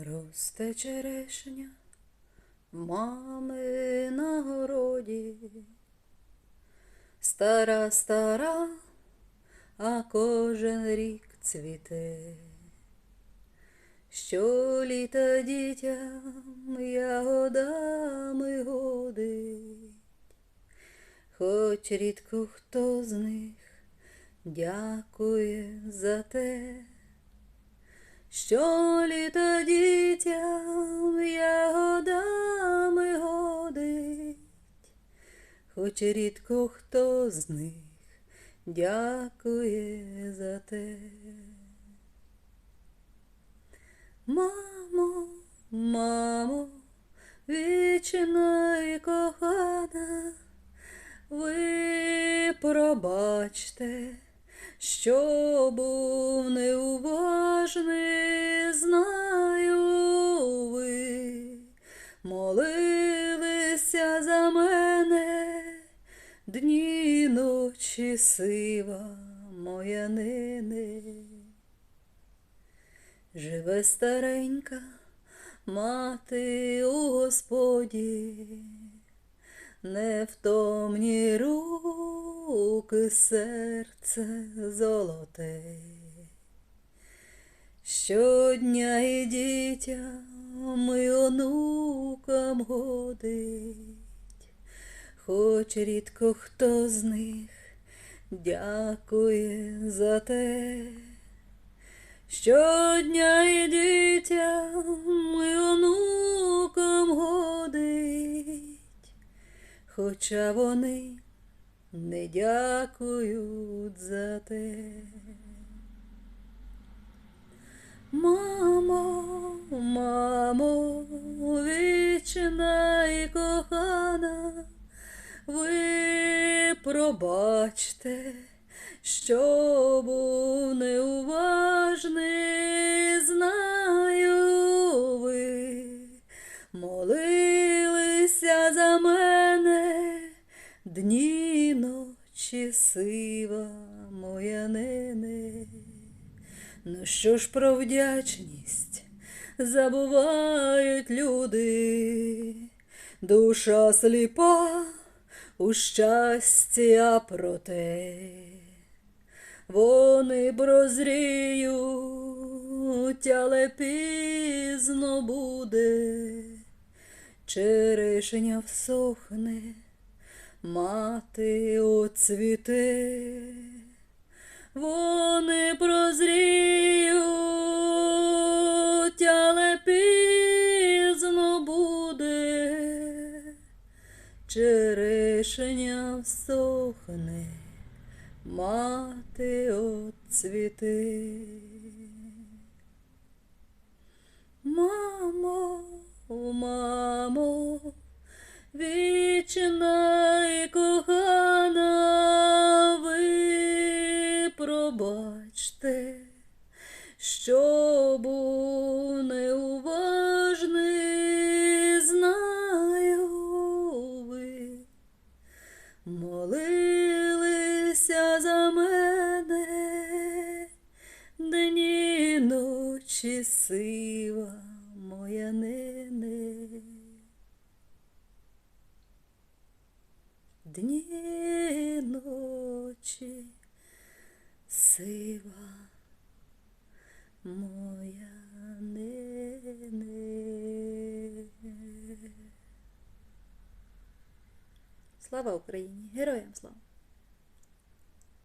Росте черешня мами на городі, стара, стара, а кожен рік цвіте. Щоліта дітям ягодами годить, хоч рідко хто з них дякує за те, що літа дітям хоч рідко хто з них дякує за те. Мамо, мамо, вічна і кохана, ви пробачте, що був неуважний, знаю ви, молилися дні ночі сива моя нине. Живе старенька мати у Господі, невтомні руки, серце золоте. Щодня і дітям і онукам годить, хоч рідко хто з них дякує за те. Щодня і дітям і онукам годить, хоча вони не дякують за те. Мамо, мамо, вічна і кохана, ви пробачте, що був неуважний, знаю ви, молилися за мене, дні ночі сива моя нене. Ну що ж про вдячність забувають люди, душа сліпа у щастя проте. Вони прозріють, але пізно буде, черешня всохне, мати оцвіте. Вони прозріють, але пізно черешня всохне, мати оцвіти. Молилися за мене, дні ночі сива моя нене. Дні ночі сива моя нене. Слава Україні! Героям слава!